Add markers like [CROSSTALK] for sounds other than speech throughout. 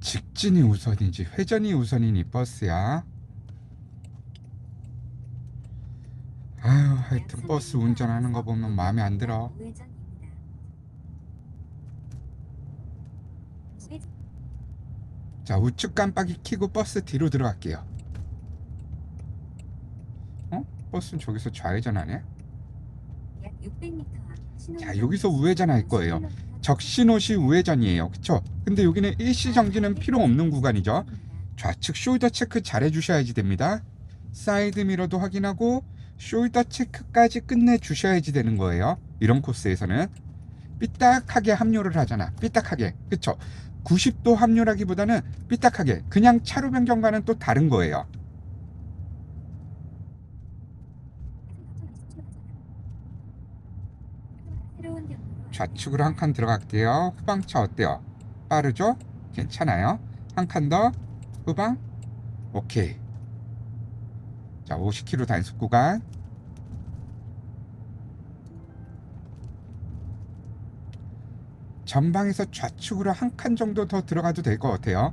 직진이 우선인지 회전이 우선인 이 버스야. 아유, 하여튼 버스 운전하는 거 보면 마음에 안 들어. 자, 우측 깜빡이 켜고 버스 뒤로 들어갈게요. 어? 버스는 저기서 좌회전하네? 약 600m 앞 신호 자, 여기서 및 우회전할 거예요. 50km 적신호시 우회전이에요. 그쵸? 근데 여기는 일시 정지는 필요 없는 구간이죠. 좌측 숄더 체크 잘 해주셔야지 됩니다. 사이드 미러도 확인하고 숄더 체크까지 끝내 주셔야지 되는 거예요. 이런 코스에서는 삐딱하게 합류를 하잖아. 삐딱하게. 그쵸? 90도 합류라기보다는 삐딱하게. 그냥 차로 변경과는 또 다른 거예요. 새로운 경로로 좌측으로 한 칸 들어갈게요. 후방차 어때요? 빠르죠? 괜찮아요. 한 칸 더. 후방. 오케이. 자, 50km 단속 구간. 전방에서 좌측으로 한 칸 정도 더 들어가도 될 것 같아요.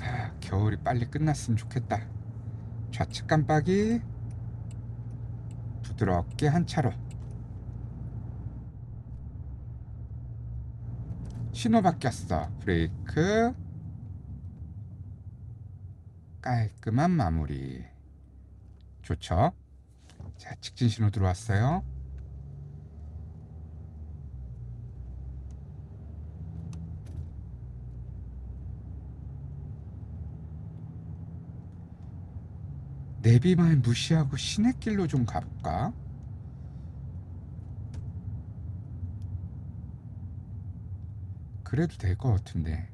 아, 겨울이 빨리 끝났으면 좋겠다. 좌측 깜빡이. 부드럽게 한 차로. 신호 바뀌었어. 브레이크. 깔끔한 마무리. 좋죠? 자, 직진 신호 들어왔어요. 내비만 무시하고 시내길로 좀 가볼까? 그래도 될 것 같은데.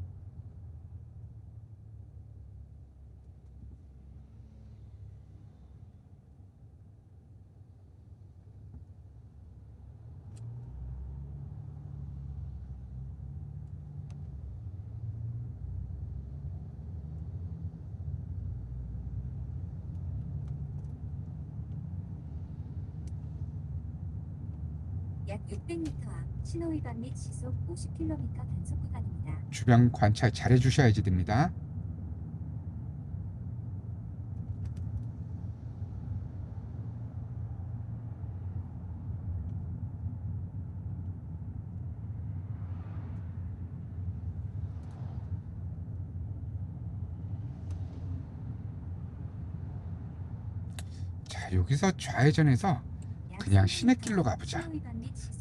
약 600m 앞 신호 위반 및 시속 50km 단속 구간입니다. 주변 관찰 잘 해 주셔야지 됩니다. 자, 여기서 좌회전해서 그냥 시내길로 가보자.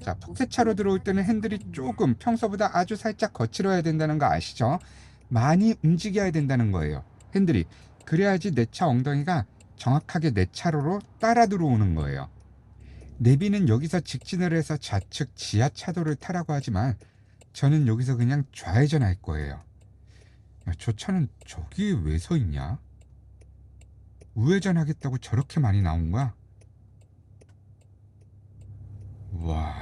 자, 포켓차로 들어올 때는 핸들이 조금 평소보다 아주 살짝 거칠어야 된다는 거 아시죠? 많이 움직여야 된다는 거예요. 핸들이. 그래야지 내 차 엉덩이가 정확하게 내 차로로 따라 들어오는 거예요. 내비는 여기서 직진을 해서 좌측 지하차도를 타라고 하지만 저는 여기서 그냥 좌회전할 거예요. 야, 저 차는 저기 왜 서 있냐? 우회전하겠다고 저렇게 많이 나온 거야? 와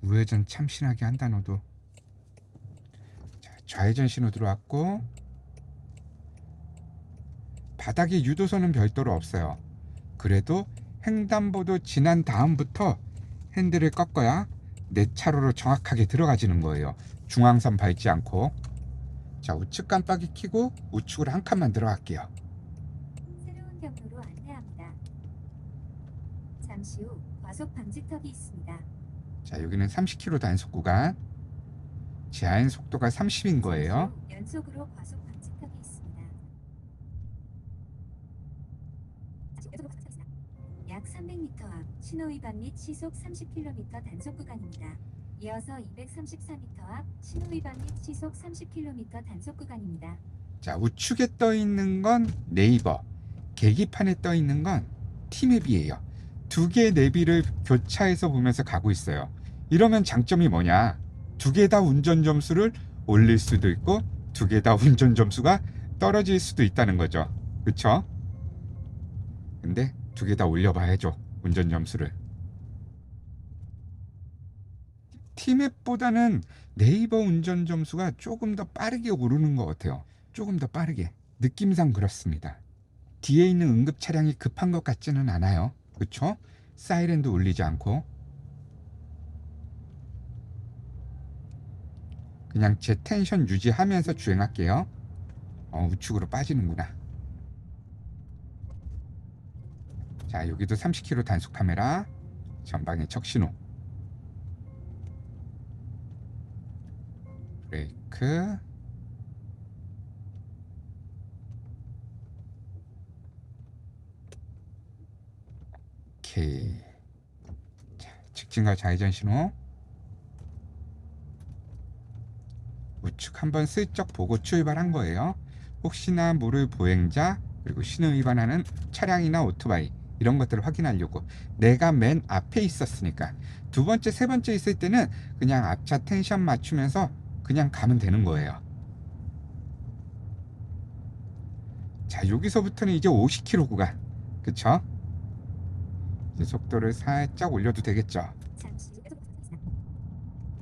우회전 참신하게 한다 너도. 자, 좌회전 신호 들어왔고 바닥에 유도선은 별도로 없어요. 그래도 횡단보도 지난 다음부터 핸들을 꺾어야 내 차로로 정확하게 들어가지는 거예요. 중앙선 밟지 않고. 자 우측 깜빡이 켜고 우측으로 한 칸만 들어갈게요. 잠시 후 과속 방지턱이 있습니다. 자 여기는 30km 단속 구간 제한 속도가 30인 거예요. 연속으로 과속 방지턱이 있습니다. 약 300m 앞 신호 위반 및 시속 30km 단속 구간입니다. 이어서 234m 앞 신호 위반 및 시속 30km 단속 구간입니다. 자 우측에 떠 있는 건 네이버 계기판에 떠 있는 건 티맵이에요 두 개의 내비를 교차해서 보면서 가고 있어요. 이러면 장점이 뭐냐? 두 개 다 운전 점수를 올릴 수도 있고 두 개 다 [LAUGHS] 운전 점수가 떨어질 수도 있다는 거죠. 그쵸? 근데 두 개 다 올려봐야죠 운전 점수를. 티맵보다는 네이버 운전 점수가 조금 더 빠르게 오르는 것 같아요. 조금 더 빠르게. 느낌상 그렇습니다. 뒤에 있는 응급 차량이 급한 것 같지는 않아요. 그쵸? 사이렌도 울리지 않고 그냥 제 텐션 유지하면서 주행할게요. 어, 우측으로 빠지는구나. 자, 여기도 30km 단속 카메라. 전방에 적신호. 브레이크. 오케이. 자, 직진과 좌회전 신호. 우측 한번 슬쩍 보고 출발한 거예요. 혹시나 모를 보행자 그리고 신호 위반하는 차량이나 오토바이 이런 것들을 확인하려고 내가 맨 앞에 있었으니까 두 번째 세 번째 있을 때는 그냥 앞차 텐션 맞추면서 그냥 가면 되는 거예요. 자 여기서부터는 이제 50km 구간 그쵸? 이제 속도를 살짝 올려도 되겠죠.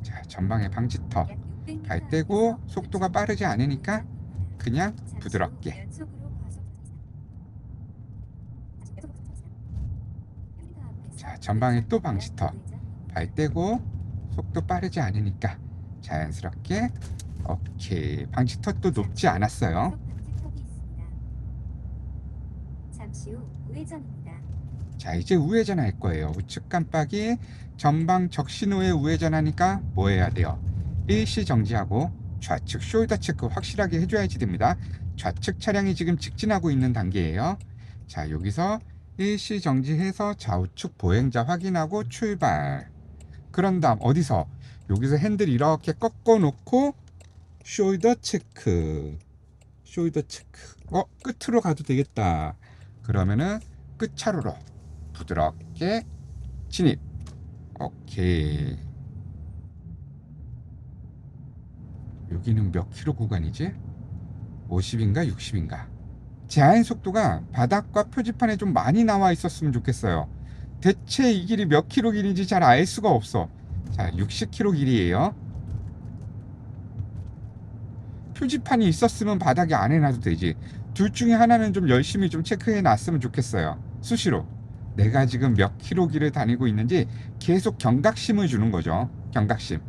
자 전방에 방지턱 약 600m 발 떼고 앞에서 속도가 빠르지 않으니까 그냥 부드럽게 자, 전방에 또 방지턱. 발 떼고 속도 빠르지 않으니까 자연스럽게 오케이 방지턱도 높지 않았어요. 잠시 후 우회전입니다. 자 이제 우회전 할 거예요. 우측 깜빡이 전방 적신호에 우회전 하니까 뭐 해야 돼요? 일시 정지하고 좌측 숄더 체크 확실하게 해줘야지 됩니다. 좌측 차량이 지금 직진하고 있는 단계예요. 자 여기서 일시 정지해서 좌우측 보행자 확인하고 출발. 그런 다음 어디서? 여기서 핸들 이렇게 꺾어 놓고 숄더 체크. 숄더 체크. 어 끝으로 가도 되겠다. 그러면은 끝 차로로 부드럽게 진입. 오케이. 여기는 몇 킬로 구간이지? 50인가 60인가? 제한 속도가 바닥과 표지판에 좀 많이 나와 있었으면 좋겠어요. 대체 이 길이 몇 킬로 길인지 잘 알 수가 없어. 자 60킬로 길이에요. 표지판이 있었으면 바닥에 안 해놔도 되지. 둘 중에 하나는 좀 열심히 좀 체크해 놨으면 좋겠어요. 수시로 내가 지금 몇 킬로 길을 다니고 있는지 계속 경각심을 주는 거죠 경각심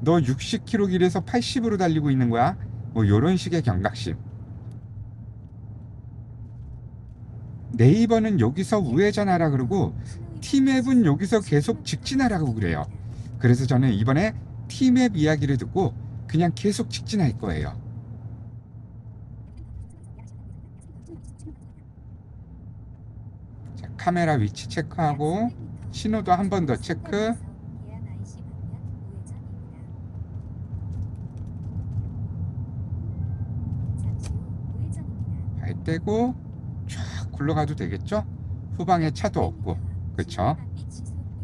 너 60킬로 길에서 80으로 달리고 있는 거야 뭐 요런 식의 경각심 네이버는 여기서 우회전하라 그러고 티맵은 여기서 계속 직진하라고 그래요. 그래서 저는 이번에 티맵 이야기를 듣고 그냥 계속 직진할 거예요. 자, 카메라 위치 체크하고 신호도 한 번 더 체크. 발 떼고 쫙 굴러가도 되겠죠? 후방에 차도 없고 그쵸?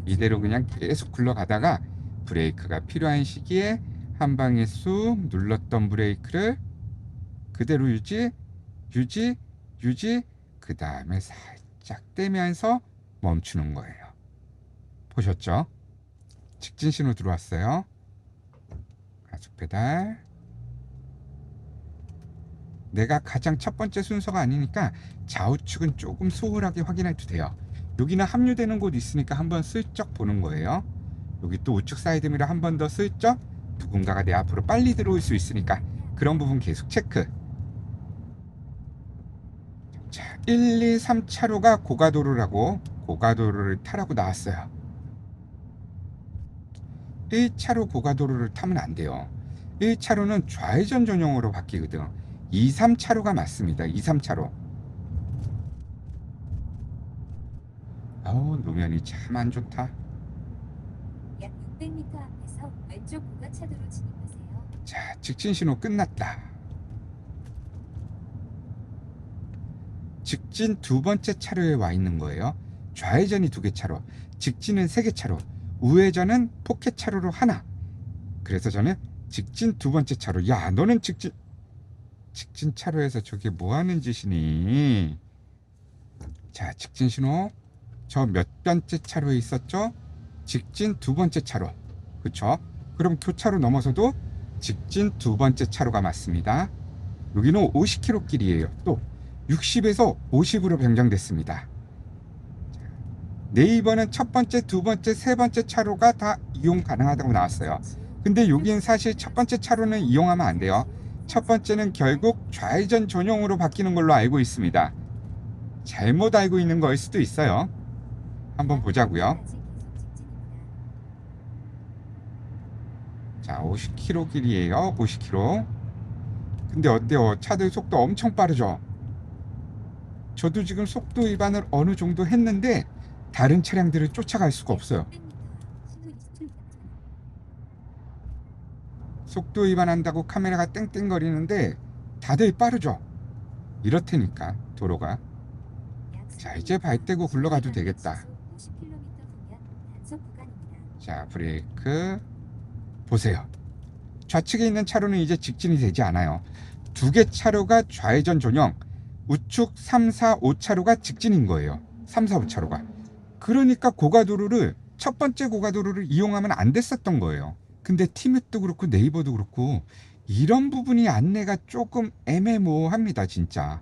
이대로 그냥 계속 굴러가다가 브레이크가 필요한 시기에 한 방에 쑥 눌렀던 브레이크를 그대로 유지, 유지, 유지, 그 다음에 살 짝 떼면서 멈추는 거예요. 보셨죠? 직진 신호 들어왔어요. 가속 페달. 내가 가장 첫 번째 순서가 아니니까 좌우측은 조금 소홀하게 확인해도 돼요. 여기는 합류되는 곳 있으니까 한번 슬쩍 보는 거예요. 여기 또 우측 사이드미러 한 번 더 슬쩍 누군가가 내 앞으로 빨리 들어올 수 있으니까 그런 부분 계속 체크. 자, 1, 2, 3차로가 고가도로라고 고가도로를 타라고 나왔어요. 1차로 고가도로를 타면 안 돼요. 1차로는 좌회전 전용으로 바뀌거든. 2, 3차로가 맞습니다. 2, 3차로. 아우 노면이 참 안 좋다. 약 600m 앞에서 왼쪽 고가차도로 진입하세요. 자, 직진 신호 끝났다. 직진 두 번째 차로에 와 있는 거예요. 좌회전이 두 개 차로, 직진은 세 개 차로, 우회전은 포켓 차로로 하나. 그래서 저는 직진 두 번째 차로. 야, 너는 직진 직진 차로에서 저게 뭐 하는 짓이니? 자, 직진 신호. 저 몇 번째 차로에 있었죠? 직진 두 번째 차로. 그쵸? 그럼 교차로 넘어서도 직진 두 번째 차로가 맞습니다. 여기는 50km 길이에요. 또 60에서 50으로 변경됐습니다. 자, 네이버는 첫 번째, 두 번째, 세 번째 차로가 다 이용 가능하다고 나왔어요. 근데 여긴 사실 첫 번째 차로는 이용하면 안 돼요. 첫 번째는 결국 좌회전 전용으로 바뀌는 걸로 알고 있습니다. 잘못 알고 있는 거일 수도 있어요. 한번 보자고요. 자, 50km 길이에요. 50km. 근데 어때요? 차들 속도 엄청 빠르죠? 저도 지금 속도 위반을 어느 정도 했는데 다른 차량들을 쫓아갈 수가 없어요. 속도 위반한다고 카메라가 땡땡거리는데 다들 빠르죠? 이렇다니까 도로가 자, 이제 발 떼고 굴러가도 되겠다. 자 브레이크 보세요 좌측에 있는 차로는 이제 직진이 되지 않아요 두 개 차로가 좌회전 전용 우측 3, 4, 5차로가 직진인 거예요. 3, 4, 5차로가. 그러니까 고가도로를 첫 번째 고가도로를 이용하면 안 됐었던 거예요. 근데 티맵도 그렇고 네이버도 그렇고 이런 부분이 안내가 조금 애매모호합니다 진짜.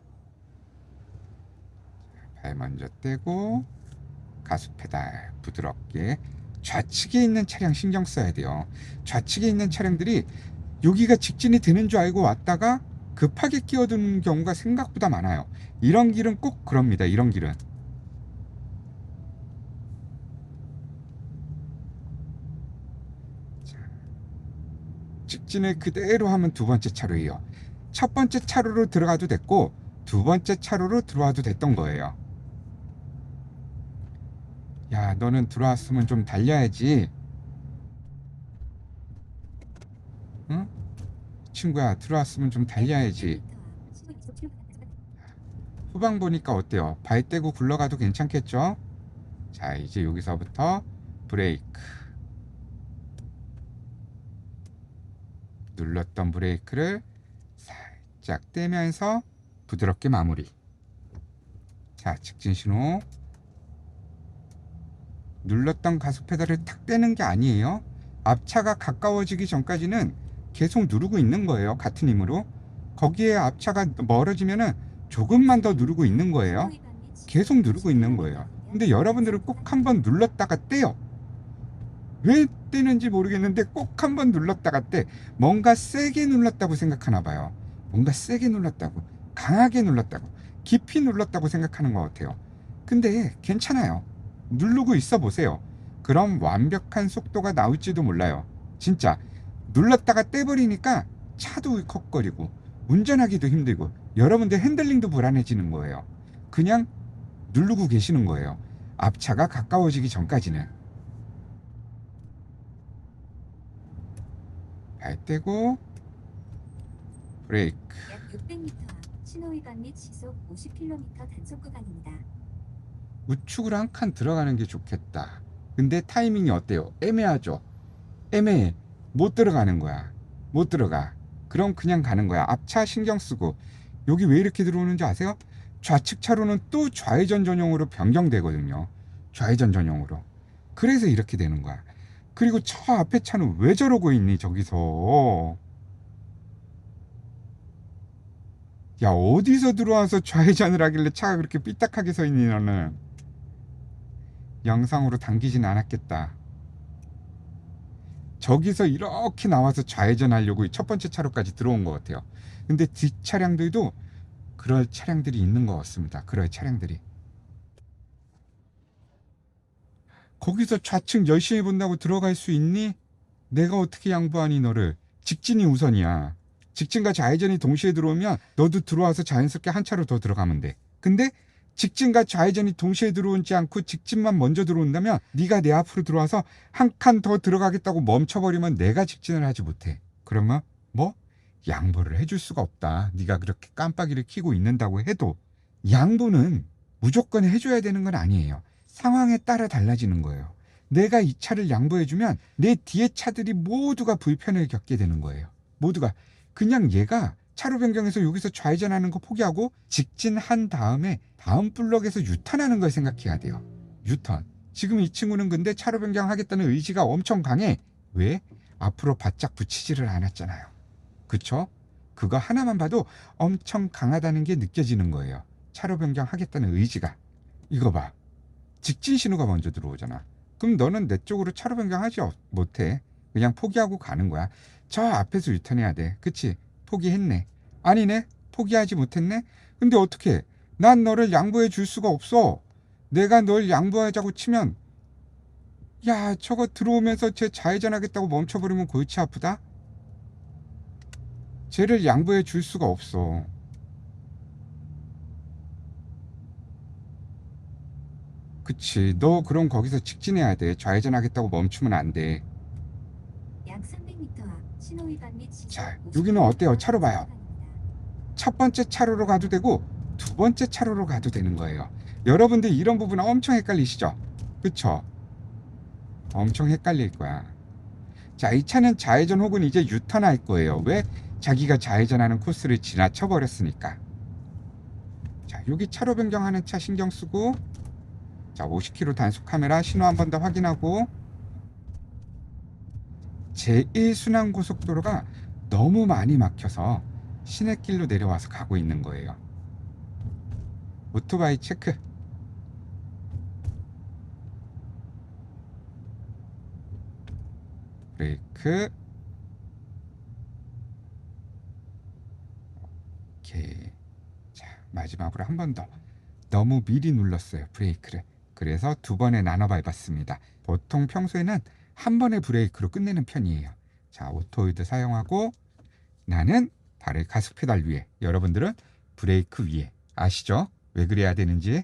발 먼저 떼고 가속 페달 부드럽게 좌측에 있는 차량 신경 써야 돼요. 좌측에 있는 차량들이 여기가 직진이 되는 줄 알고 왔다가 급하게 끼어드는 경우가 생각보다 많아요. 이런 길은 꼭 그럽니다. 이런 길은. 자, 직진을 그대로 하면 두 번째 차로예요. 첫 번째 차로로 들어가도 됐고 두 번째 차로로 들어와도 됐던 거예요. 야, 너는 들어왔으면 좀 달려야지. 응? 친구야, 들어왔으면 좀 달려야지. 후방 보니까 어때요? 발 떼고 굴러가도 괜찮겠죠? 자, 이제 여기서부터 브레이크. 눌렀던 브레이크를 살짝 떼면서 부드럽게 마무리. 자, 직진 신호. 눌렀던 가속 페달을 탁 떼는 게 아니에요. 앞차가 가까워지기 전까지는 계속 누르고 있는 거예요. 같은 힘으로. 거기에 앞차가 멀어지면은 조금만 더 누르고 있는 거예요. 계속 누르고 있는 거예요. 근데 여러분들은 꼭 한번 눌렀다가 떼요. 왜 떼는지 모르겠는데 꼭 한번 눌렀다가 떼. 뭔가 세게 눌렀다고 생각하나 봐요. 뭔가 세게 눌렀다고. 강하게 눌렀다고. 깊이 눌렀다고 생각하는 것 같아요. 근데 괜찮아요. 누르고 있어 보세요. 그럼 완벽한 속도가 나올지도 몰라요. 진짜 눌렀다가 떼버리니까 차도 컥거리고 운전하기도 힘들고 여러분들 핸들링도 불안해지는 거예요. 그냥 누르고 계시는 거예요. 앞차가 가까워지기 전까지는 발 떼고 브레이크 약 600m 앞 신호 위반 및 시속 50km 단속 구간입니다. 우측으로 한 칸 들어가는 게 좋겠다. 근데 타이밍이 어때요? 애매하죠? 애매해. 못 들어가는 거야. 못 들어가. 그럼 그냥 가는 거야. 앞차 신경 쓰고. 여기 왜 이렇게 들어오는지 아세요? 좌측 차로는 또 좌회전 전용으로 변경되거든요. 좌회전 전용으로. 그래서 이렇게 되는 거야. 그리고 저 앞에 차는 왜 저러고 있니, 저기서. 야, 어디서 들어와서 좌회전을 하길래 차가 그렇게 삐딱하게 서 있니, 너는. 영상으로 당기진 않았겠다. 저기서 이렇게 나와서 좌회전 하려고 첫 번째 차로까지 들어온 것 같아요. 근데 뒷 차량들도 그럴 차량들이 있는 것 같습니다. 그럴 차량들이. 거기서 좌측 열심히 본다고 들어갈 수 있니? 내가 어떻게 양보하니 너를? 직진이 우선이야. 직진과 좌회전이 동시에 들어오면 너도 들어와서 자연스럽게 한 차로 더 들어가면 돼. 근데 직진과 좌회전이 동시에 들어오지 않고 직진만 먼저 들어온다면 네가 내 앞으로 들어와서 한 칸 더 들어가겠다고 멈춰버리면 내가 직진을 하지 못해. 그러면 뭐 양보를 해줄 수가 없다. 네가 그렇게 깜빡이를 켜고 있는다고 해도 양보는 무조건 해줘야 되는 건 아니에요. 상황에 따라 달라지는 거예요. 내가 이 차를 양보해주면 내 뒤에 차들이 모두가 불편을 겪게 되는 거예요. 모두가 그냥 얘가 차로 변경해서 여기서 좌회전하는 거 포기하고 직진한 다음에 다음 블럭에서 유턴하는 걸 생각해야 돼요. 유턴. 지금 이 친구는 근데 차로 변경하겠다는 의지가 엄청 강해. 왜? 앞으로 바짝 붙이지를 않았잖아요. 그쵸? 그거 하나만 봐도 엄청 강하다는 게 느껴지는 거예요. 차로 변경하겠다는 의지가. 이거 봐. 직진 신호가 먼저 들어오잖아. 그럼 너는 내 쪽으로 차로 변경하지 어- 못해. 그냥 포기하고 가는 거야. 저 앞에서 유턴해야 돼. 그치? 포기했네. 아니네? 포기하지 못했네? 근데 어떻게? 난 너를 양보해 줄 수가 없어. 내가 널 양보하자고 치면 야 저거 들어오면서 쟤 좌회전하겠다고 멈춰버리면 골치 아프다? 쟤를 양보해 줄 수가 없어. 그치. 너 그럼 거기서 직진해야 돼. 좌회전하겠다고 멈추면 안 돼. 약 300m 앞 신호 위반 및 시속 자, 50 여기는 어때요? 차로 봐요. 첫 번째 차로로 가도 되고 두 번째 차로로 가도 되는 거예요. 여러분들 이런 부분 엄청 헷갈리시죠? 그쵸? 엄청 헷갈릴 거야. 자, 이 차는 좌회전 혹은 이제 유턴할 거예요. 왜? 자기가 좌회전하는 코스를 지나쳐 버렸으니까. 자, 여기 차로 변경하는 차 신경 쓰고 자, 50km 단속 카메라 신호 한 번 더 확인하고 제1순환 고속도로가 너무 많이 막혀서 시내길로 내려와서 가고 있는 거예요. 오토바이 체크. 브레이크. 오케이. 자, 마지막으로 한 번 더. 너무 미리 눌렀어요, 브레이크를. 그래서 두 번에 나눠 밟았습니다. 보통 평소에는 한 번의 브레이크로 끝내는 편이에요. 자, 오토이드 사용하고 나는 발을 가속 페달 위에, 여러분들은 브레이크 위에. 아시죠? 왜 그래야 되는지